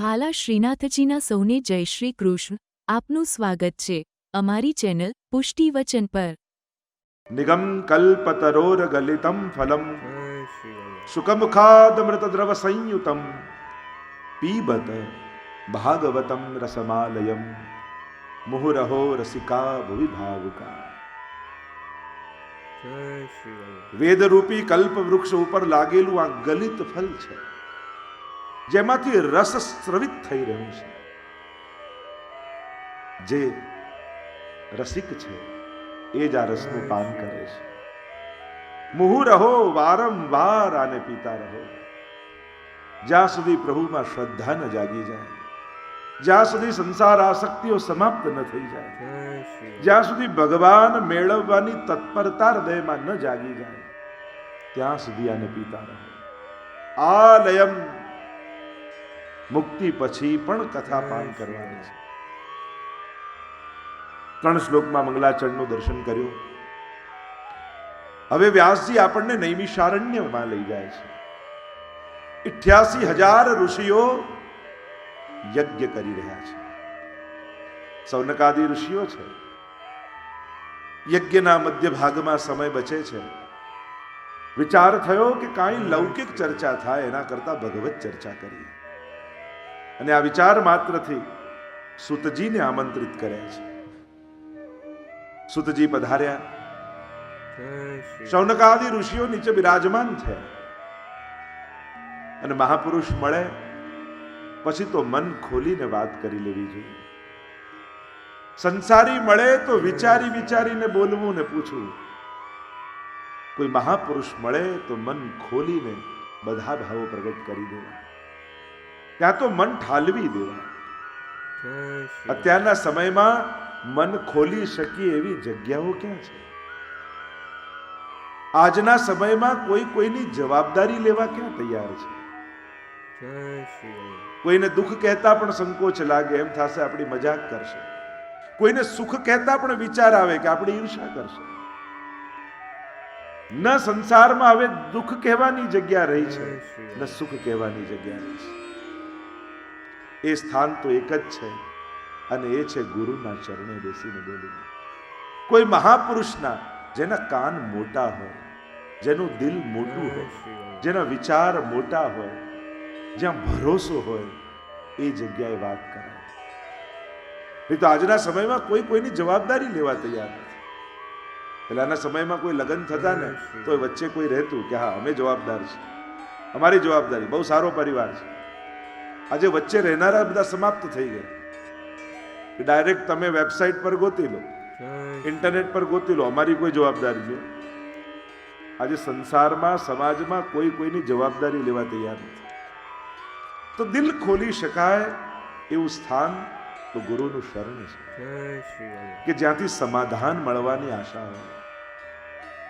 વહાલા શ્રીનાથજીના સૌને જય શ્રી કૃષ્ણ. આપનું સ્વાગત છે અમારી ચેનલ પુષ્ટિ વચન પર. નિગમ કલ્પતરોર્ગલિતમ ફલમ. જય શ્રી રામ. સુખમુખાદમૃતદ્રવ સંયુતમ. પીબત ભાગવતમ રસમાલયમ. મુહુરહો રસિકા ભુવિ ભાવુકા જય શ્રી રામ. વેદરૂપી કલ્પ વૃક્ષ ઉપર લાગેલું આ ગલિત ફલ છે. જેમાંથી રસ સ્રવિત થઈ રહ્યું છે. જે રસિક છે, એ જ આ રસનું પાન કરે છે. મુહુ રહો વારંવાર આને પીતા રહો. જ્યાં સુધી પ્રભુમાં શ્રદ્ધા ન જાગી જાય, જ્યાં સુધી સંસાર આસક્તિઓ સમાપ્ત ન થઈ જાય, જય સુધી ભગવાન મેળવવાની તત્પરતા હૃદયમાં ન જાગી જાય, ત્યાં સુધી આને પીતા રહો. આ લયમ મુક્તિ પછી પણ કથા પાન કરવાની છે ત્રણ શ્લોકમાં મંગલાચરણનું દર્શન કર્યું. હવે વ્યાસજી આપણને નૈમિષારણ્યમાં લઈ જાય છે. ઇઠ્યાસી હજાર ઋષિઓ યજ્ઞ કરી રહ્યા છે. સૌનકાદી ઋષિઓ છે. યજ્ઞના મધ્ય ભાગમાં સમય બચે છે. વિચાર થયો કે કાંઈ લૌકિક ચર્ચા થાય એના કરતા ભગવત ચર્ચા કરીએ. અને આ વિચાર માત્રથી સુતજીને આમંત્રિત કર્યા છે. સુતજી પધાર્યા. શૌનકાદી ઋષિઓ નીચે બિરાજમાન થયા અને મહાપુરુષ મળે, પછી તો મન ખોલીને વાત કરી લેવી જોઈએ. સંસારી મળે તો વિચારી વિચારીને બોલવું ને પૂછવું. કોઈ મહાપુરુષ મળે તો મન ખોલીને બધા ભાવો પ્રગટ કરી દેવા. ત્યાં તો મન ઠાલવી દેવા. અત્યારના સમયમાં મન ખોલી શકીએ એવી જગ્યાઓ ક્યાં છે આજના સમયમાં કોઈ કોઈની જવાબદારી લેવા ક્યાં તૈયાર છે. કોઈને દુઃખ કહેતા પણ સંકોચ લાગે, એમ થશે આપણી મજાક કરશે કોઈને સુખ કહેતા પણ વિચાર આવે કે આપણી ઈર્ષા કરશે ન સંસારમાં હવે દુઃખ કહેવાની જગ્યા રહી છે, ન સુખ કહેવાની જગ્યા રહી છે એ સ્થાન તો એક જ છે અને એ છે ગુરુના ચરણે બેસીને બોલવું કોઈ મહાપુરુષના જેના કાન મોટા હોય જેનું દિલ મોટું હોય જેના વિચાર મોટા હોય જ્યાં ભરોસો હોય એ જગ્યાએ વાત કરાય. નહીં તો આજના સમયમાં કોઈ કોઈની જવાબદારી લેવા તૈયાર નથી. પહેલાના સમયમાં કોઈ લગ્ન થતા ને તો વચ્ચે કોઈ રહેતું કે હા અમે જવાબદાર છીએ. અમારી જવાબદારી બહુ સારો પરિવાર છે. આજે વચ્ચે રહેનારા બધા સમાપ્ત થઈ ગયા. ડાયરેક્ટ તમે વેબસાઇટ પર ગોતી લો. ઇન્ટરનેટ પર ગોતી લો. અમારી કોઈ જવાબદારી છે. આજે સંસારમાં સમાજમાં કોઈ કોઈની જવાબદારી લેવા તૈયાર નથી. તો દિલ ખોલી શકાય એવું સ્થાન તો ગુરુનું શરણ છે. કે જ્યાંથી સમાધાન મળવાની આશા હોય.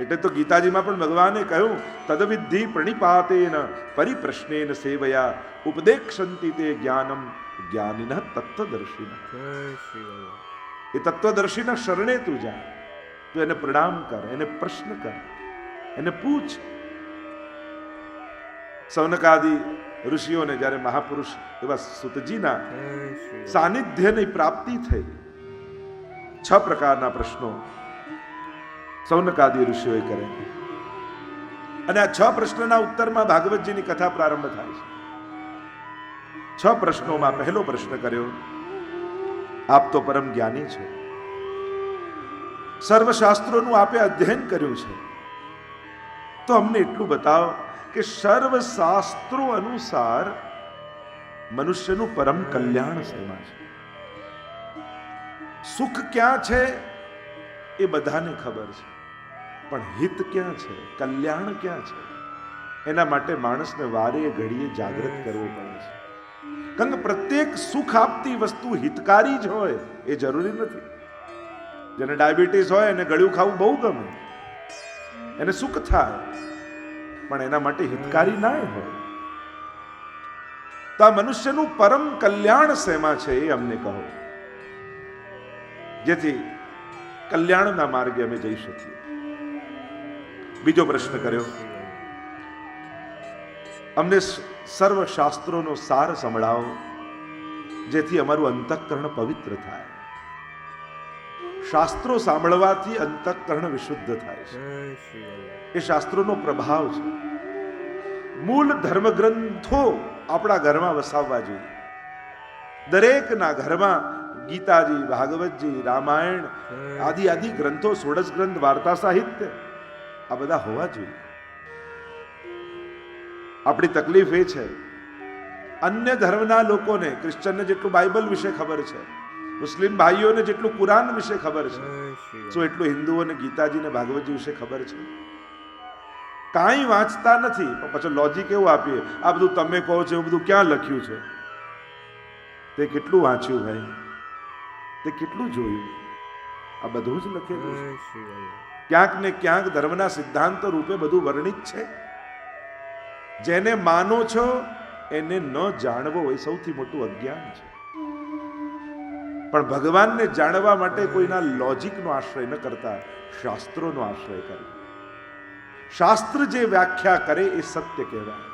એટલે તો ગીતાજીમાં પણ ભગવાને કહ્યું તદવિધિ પ્રણિપાતેન પરિપ્રશ્નેન સેવયા ઉપદેક્ષંતિ તે જ્ઞાનમ જ્ઞાનિન તત્વદર્શિન. એ તત્વદર્શિના શરણે તું જા. તું એને પ્રણામ કર એને પ્રશ્ન કર એને પૂછ. સૌનકાદી ઋષિઓને જ્યારે મહાપુરુષ એવા સુતજીના સાનિધ્યની પ્રાપ્તિ થઈ છ પ્રકારના પ્રશ્નો સૌનકાદી ઋષિઓએ કરે અને આ છ પ્રશ્નના ઉત્તરમાં ભાગવતજીની કથા પ્રારંભ થાય છે. છ પ્રશ્નોમાં પહેલો પ્રશ્ન કર્યો, આપ તો પરમ જ્ઞાની છો. સર્વશાસ્ત્રોનું આપે અધ્યયન કર્યું છે. તો અમને એટલું બતાવો કે સર્વ શાસ્ત્રો અનુસાર મનુષ્યનું પરમ કલ્યાણ શેમાં છે? સુખ ક્યાં છે? એ બધાને ખબર છે. પણ હિત ક્યાં છે? કલ્યાણ ક્યાં છે? એના માટે માણસને વારે ઘડીએ જાગૃત કરવો પડે છે. કારણ કે પ્રત્યેક સુખ આપતી વસ્તુ હિતકારી જ હોય, એ જરૂરી નથી. જેને ડાયાબિટીસ હોય, એને ગળ્યું ખાવું બહુ ગમે. એને સુખ થાય, પણ એના માટે હિતકારી ના હોય. તો આ મનુષ્યનું પરમ કલ્યાણ શેમાં છે એ અમને કહો. જેથી કલ્યાણના માર્ગે અમે જઈ શકીએ. બીજો પ્રશ્ન કર્યો. અમને સર્વ શાસ્ત્રોનો સાર સંભળાવો, જેથી અમારું અંતઃકરણ પવિત્ર થાય. શાસ્ત્રો સાંભળવાથી અંતઃકરણ વિશુદ્ધ થાય છે. એ શાસ્ત્રોનો પ્રભાવ છે. મૂળ ધર્મ ગ્રંથો આપણા ઘરમાં વસાવવા જોઈએ. દરેકના ઘરમાં ગીતાજી ભાગવતજી રામાયણ આદિ આદિ ગ્રંથો સોળસ ગ્રંથ વાર્તા સાહિત્ય આ બધા હોવા જોઈએ. આપણી તકલીફ એ છે અન્ય ધર્મના લોકોને ક્રિશ્ચનને જેટલું બાઇબલ વિશે ખબર છે મુસ્લિમ ભાઈઓને જેટલું કુરાન વિશે ખબર છે શું એટલું હિન્દુઓને ગીતાજી ને ભાગવતજી વિશે ખબર છે. કાંઈ વાંચતા નથી પણ પછી લોજિક એવું આપીએ આ બધું તમે કહો છો એવું બધું ક્યાં લખ્યું છે? તે કેટલું વાંચ્યું ભાઈ? તે કેટલું જોયું? આ બધું જ લખેલું છે ક્યાંક ને ક્યાંક ધર્મના સિદ્ધાંત રૂપે બધું વર્ણિત છે. જેને માનો છો એને ન જાણવો એ સૌથી મોટું અજ્ઞાન છે. પણ ભગવાનને જાણવા માટે કોઈના લોજિકનો આશ્રય ન કરતા શાસ્ત્રોનો આશ્રય કરે. શાસ્ત્ર જે વ્યાખ્યા કરે એ સત્ય કહેવાય.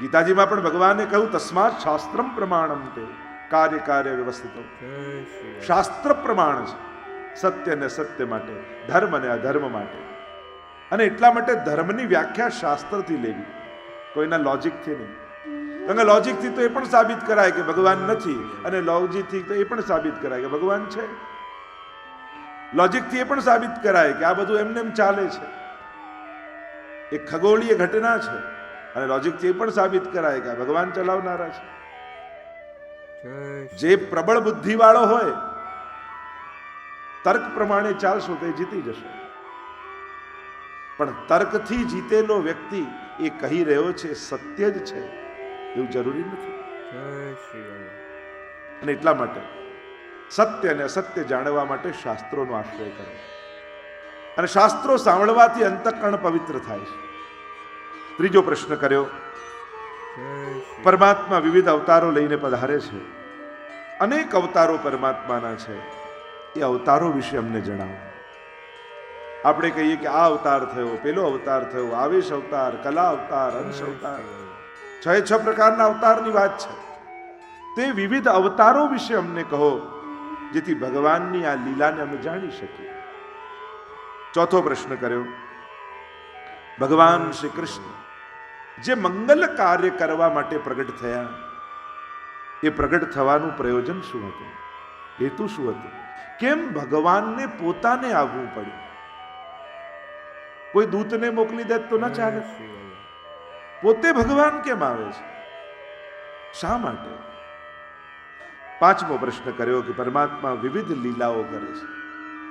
ગીતાજીમાં પણ ભગવાને કહ્યું તસ્માત શાસ્ત્રમ પ્રમાણમ તે કાર્ય કાર્ય વ્યવસ્થિત શાસ્ત્ર પ્રમાણ છે સત્ય ને સત્ય માટે ધર્મ અને અધર્મ માટે. અને એટલા માટે ધર્મની વ્યાખ્યા શાસ્ત્રથી લેવી. કોઈના લોજિકથી નહીં. કારણ કે લોજિકથી તો એ પણ સાબિત કરાય કે ભગવાન નથી અને લોજિકથી તો એ પણ સાબિત કરાય કે ભગવાન છે. લોજિકથી એ પણ સાબિત કરાય કે આ બધું એમને એમ ચાલે છે. એક ખગોળીય ઘટના છે. અને લોજિકથી એ પણ સાબિત કરાય કે આ ભગવાન ચલાવનારા છે. જે પ્રબળ બુદ્ધિવાળો હોય તર્ક પ્રમાણે ચાલશો તે જીતી જશે. પણ તર્કથી જીતેલો વ્યક્તિ એ કહી રહ્યો છે સત્ય જ છે. એવું જરૂરી નથી. અને એટલા માટે સત્ય અને અસત્ય જાણવા માટે શાસ્ત્રોનો આશ્રય કરો. અને શાસ્ત્રો સાંભળવાથી અંતઃકરણ પવિત્ર થાય છે. ત્રીજો પ્રશ્ન કર્યો પરમાત્મા વિવિધ અવતારો લઈને પધારે છે. અનેક અવતારો પરમાત્માના છે. એ અવતારો વિશે અમને જણાવો. આપણે કહીએ કે આ અવતાર થયો, પેલો અવતાર થયો, આવેશ અવતાર, કલા અવતાર, અંશ અવતાર. છ છ પ્રકારના અવતારની વાત છે. તે વિવિધ અવતારો વિશે અમને કહો, જેથી ભગવાનની આ લીલાને અમે જાણી શકીએ. ચોથો પ્રશ્ન કર્યો. ભગવાન શ્રી કૃષ્ણ જે મંગલ કાર્ય કરવા માટે પ્રગટ થયા એ પ્રગટ થવાનું પ્રયોજન શું હતું? હેતુ શું હતું? કેમ ભગવાનને પોતાને આવવું પડ્યું? કોઈ દૂતને મોકલી દે તો ન ચાલે? પોતે ભગવાન કેમ આવે છે? શા માટે? પાંચમો પ્રશ્ન કર્યો કે પરમાત્મા વિવિધ લીલાઓ કરે છે.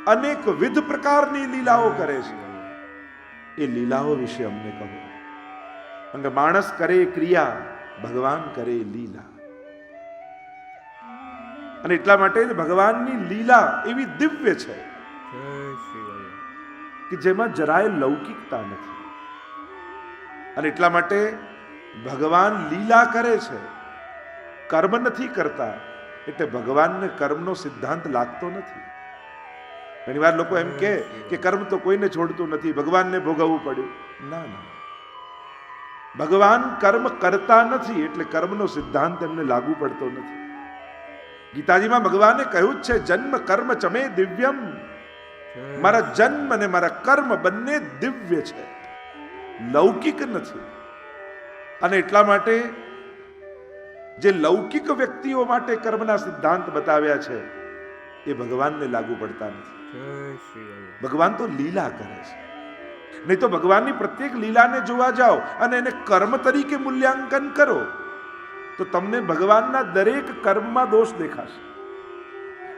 અનેક વિધ પ્રકારની લીલાઓ કરે છે. એ લીલાઓ વિશે અમને કહો. કે માણસ કરે ક્રિયા, ભગવાન કરે લીલા. અને એટલા માટે ભગવાનની લીલા એવી દિવ્ય છે કે જેમાં જરાય લૌકિકતા નથી. અને એટલા માટે ભગવાન લીલા કરે છે. કર્મ નથી કરતા, એટલે ભગવાનને કર્મનો સિદ્ધાંત લાગતો નથી. ઘણીવાર લોકો એમ કે કર્મ તો કોઈને છોડતું નથી, ભગવાનને ભોગવવું પડ્યું. ના ના. ભગવાન કર્મ કરતા નથી એટલે કર્મનો સિદ્ધાંત એમને લાગુ પડતો નથી. ગીતાજીમાં ભગવાને કહ્યું જ છે જન્મ કર્મ ચમે દિવ્યમ. મારા જન્મ અને મારા કર્મ બંને દિવ્ય છે. લૌકિક નથી. અને એટલા માટે જે લૌકિક વ્યક્તિઓ માટે કર્મના સિદ્ધાંત બતાવ્યા છે એ ભગવાનને લાગુ પડતા નથી. ભગવાન તો લીલા કરે છે. નહીં તો ભગવાનની પ્રત્યેક લીલાને જોવા જાઓ અને એને કર્મ તરીકે મૂલ્યાંકન કરો, તો તમને ભગવાનના દરેક કર્મમાં દોષ દેખાશે.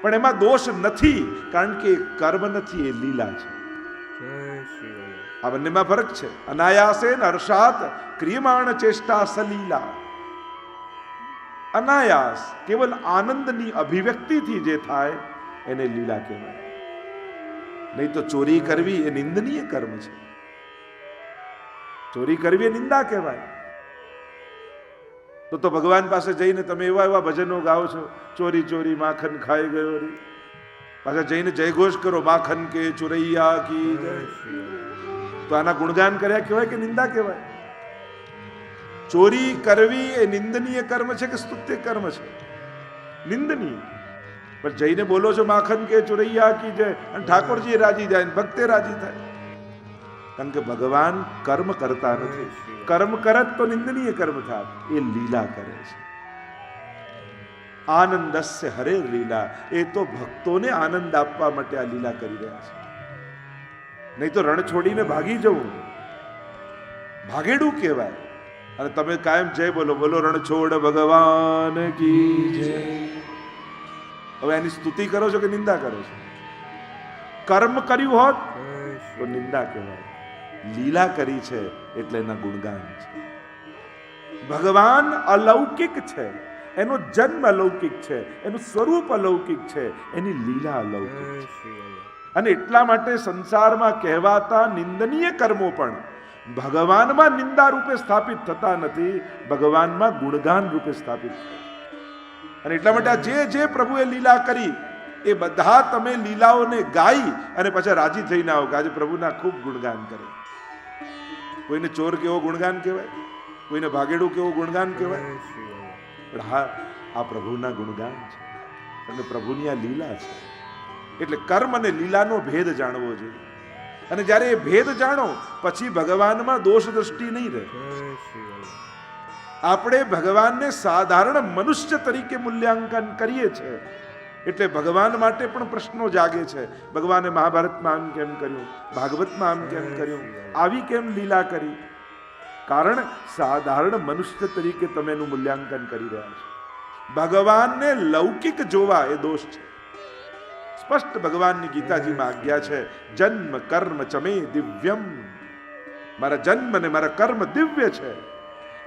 પણ એમાં દોષ નથી, કારણ કે કર્મ નથી, એ લીલા છે. આ બંનેમાં ફરક છે. અનાયાસે હર્ષાત ક્રિયમાણ ચેષ્ટા સલીલા. અનાયાસ કેવલ આનંદની અભિવ્યક્તિથી જે થાય, એને લીલા કહેવાય. નહીં તો ચોરી કરવી એ નિંદનીય કર્મ છે. ચોરી કરવી એ નિંદા કહેવાય. તો તો ભગવાન પાસે જઈને તમે એવા એવા ભજનો ગાઓ છો, ચોરી ચોરી માખન ખાઈ ગયો રે. પાછા જઈને જયઘોષ કરો, માખન કે ચુરૈયા કી તો આના ગુણગાન કર્યા કહેવાય કે નિંદા કહેવાય? ચોરી કરવી એ નિંદનીય કર્મ છે કે સ્તુત્ય કર્મ છે? નિંદનીય. પણ જઈને બોલો છો માખન કે ચોરૈયા કી જય? અને ઠાકોરજી રાજી જાય ભક્તે રાજી થાય. કારણ કે ભગવાન કર્મ કરતા નથી. કર્મ કરત તો નિંદનીય કર્મ થાય એ લીલા કરે છે. આનંદસ્ય હરે લીલા. એ તો ભક્તોને આનંદ આપવા માટે આ લીલા કરી રહ્યા છે. નહીં તો રણ છોડીને ભાગી જવું. ભાગેડું કહેવાય. અને તમે કાયમ જય બોલો. બોલો, રણ છોડ ભગવાન કી જય. હવે એની સ્તુતિ કરો છો કે નિંદા કરો છો? કર્મ કર્યું હોત તો નિંદા કહેવાય. લીલા કરી છે એટલે એના ગુણગાન છે. ભગવાન અલૌકિક છે. એનો જન્મ અલૌકિક છે. એનું સ્વરૂપ અલૌકિક છે. એની લીલા અલૌકિક છે. અને એટલા માટે સંસારમાં કહેવાતા નિંદનીય કર્મો પણ ભગવાનમાં નિંદા રૂપે સ્થાપિત થતા નથી ભગવાનમાં ગુણગાન રૂપે સ્થાપિત થાય. અને એટલા માટે જે જે પ્રભુએ લીલા કરી, એ બધા તમે લીલાઓને ગાઈ અને પછી રાજી થઈને આવો કે આજે પ્રભુના ખૂબ ગુણગાન કરે. કોઈને ચોર કેવો ગુણગાન કહેવાય? કોઈને ભાગેડું કેવો ગુણગાન કહેવાય. પણ હા, આ પ્રભુના ગુણગાન છે. અને પ્રભુની આ લીલા છે. એટલે કર્મ અને લીલાનો ભેદ જાણવો જોઈએ. અને જ્યારે એ ભેદ જાણો, પછી ભગવાનમાં દોષ દ્રષ્ટિ નહીં રહે. આપણે ભગવાનને સાધારણ મનુષ્ય તરીકે મૂલ્યાંકન કરીએ છીએ એટલે ભગવાન માટે પણ પ્રશ્નો જાગે છે. ભગવાને મહાભારતમાં આમ કેમ કર્યું? ભાગવતમાં આમ કેમ કર્યું? આવી કેમ લીલા કરી? કારણ સાધારણ મનુષ્ય તરીકે તમે એનું મૂલ્યાંકન કરી રહ્યા છો. ભગવાનને લૌકિક જોવા એ દોષ છે. સ્પષ્ટ ભગવાનની ગીતાજીમાં આજ્ઞા છે, જન્મ કર્મ ચમે દિવ્યમ. મારા જન્મ ને મારા કર્મ દિવ્ય છે.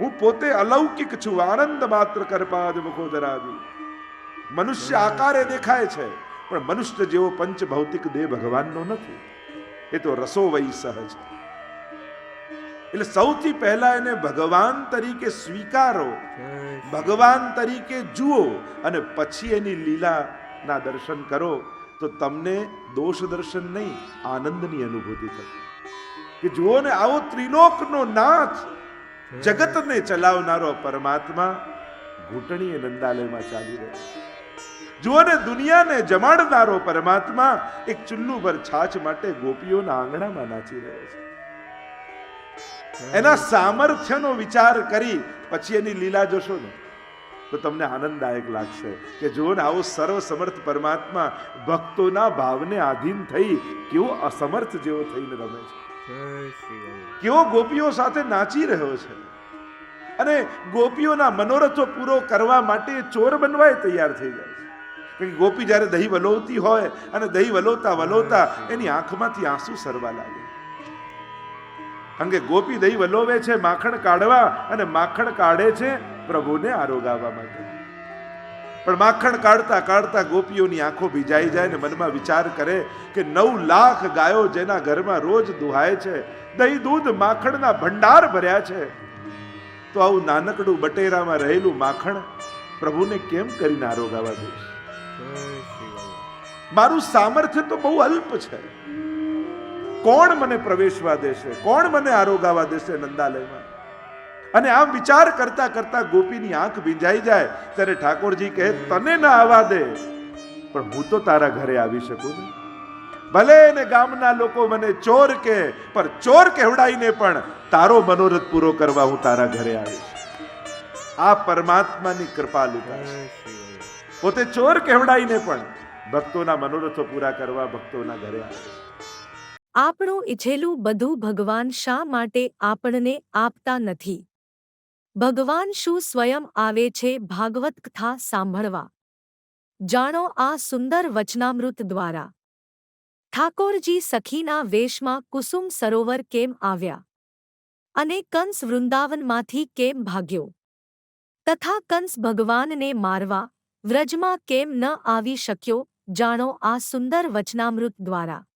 હું પોતે અલૌકિક છું, આનંદ માત્ર કરપાદ મુખોદરાદી મનુષ્ય આકારે દેખાય છે, પણ મનુષ્ય જેવો પંચ ભૌતિક દેહ ભગવાનનો નથી. એ તો રસો વૈ સહજ. એટલે સૌથી પહેલા એને ભગવાન તરીકે સ્વીકારો, ભગવાન તરીકે જુઓ, અને પછી એની લીલાના દર્શન કરો, તો તમને દોષ દર્શન નહીં, આનંદની અનુભૂતિ થશે. કે જુઓ ને આવો ત્રિલોકનો નાથ જગતને ચલાવનારો પરમાત્મા ઘૂંટણીએ નંદાલયમાં ચાલી રહ્યો જુઓ ને, દુનિયાને જમાડનારો પરમાત્મા એક ચુલ્લુ પર છાછ માટે ગોપીઓના આંગણામાં નાચી રહ્યો છે એના સામર્થ્યનો વિચાર કરી પછી એની લીલા જોશો ને, તો તમને આનંદદાયક લાગશે કે જુઓ ને, આવો સર્વ સમર્થ પરમાત્મા ભક્તોના ભાવને આધીન થઈ કેવો અસમર્થ જેવો થઈને રમે છે. કેવો ગોપીઓ સાથે નાચી રહ્યો છે. અને ગોપીઓના મનોરથો પૂરો કરવા માટે ચોર બનવાય તૈયાર થઈ જાય છે. કે ગોપી જ્યારે દહીં વલોવતી હોય અને દહીં વલોવતા વલોવતા એની આંખમાંથી આંસુ સરવા લાગે. અંગે ગોપી દહીં વલોવે છે, માખણ કાઢવા અને માખણ કાઢે છે પ્રભુને આરોગાવવા માટે. પણ માખણ કાઢતા કાઢતા ગોપીઓની આંખો ભીજાઈ જાય ને મનમાં વિચાર કરે કે નવ લાખ ગાયો જેના ઘરમાં રોજ દુહાય છે, દહીં, દૂધ, માખણના ભંડાર ભર્યા છે. તો આવું નાનકડું બટેરામાં રહેલું માખણ પ્રભુને કેમ કરીને આરોગાવા દઈશ. મારું સામર્થ્ય તો બહુ અલ્પ છે. કોણ મને પ્રવેશવા દેશે? કોણ મને આરોગાવા દેશે નંદાલયમાં? અને આમ વિચાર કરતા કરતા ગોપીની આંખ ભીંજાઈ જાય, ત્યારે ઠાકોરજી કહે, તને ના આવવા દે. પણ હું તો તારા ઘરે આવી શકું ને ભલે ને ગામના લોકો મને ચોર કે પણ ચોર કહેવડાઈને પણ તારો મનોરથ પૂરો કરવા હું તારા ઘરે આવીશ. આ પરમાત્માની કૃપાલુતા છે. પોતે ચોર કહેવડાઈને પણ ભક્તોના મનોરથો પૂરા કરવા ભક્તોના ઘરે આવે આપણું ઈચ્છેલું બધું ભગવાન શા માટે આપણને આપતા નથી? ભગવાન શું સ્વયં આવે છે ભાગવત કથા સાંભળવા? જાણો આ સુંદર વચનામૃત દ્વારા. ઠાકોરજી સખીના વેશમાં કુસુમ સરોવર કેમ આવ્યા? અને કંસ વૃંદાવનમાંથી કેમ ભાગ્યો? તથા કંસ ભગવાનને મારવા વ્રજમાં કેમ ન આવી શક્યો? જાણો આ સુંદર વચનામૃત દ્વારા.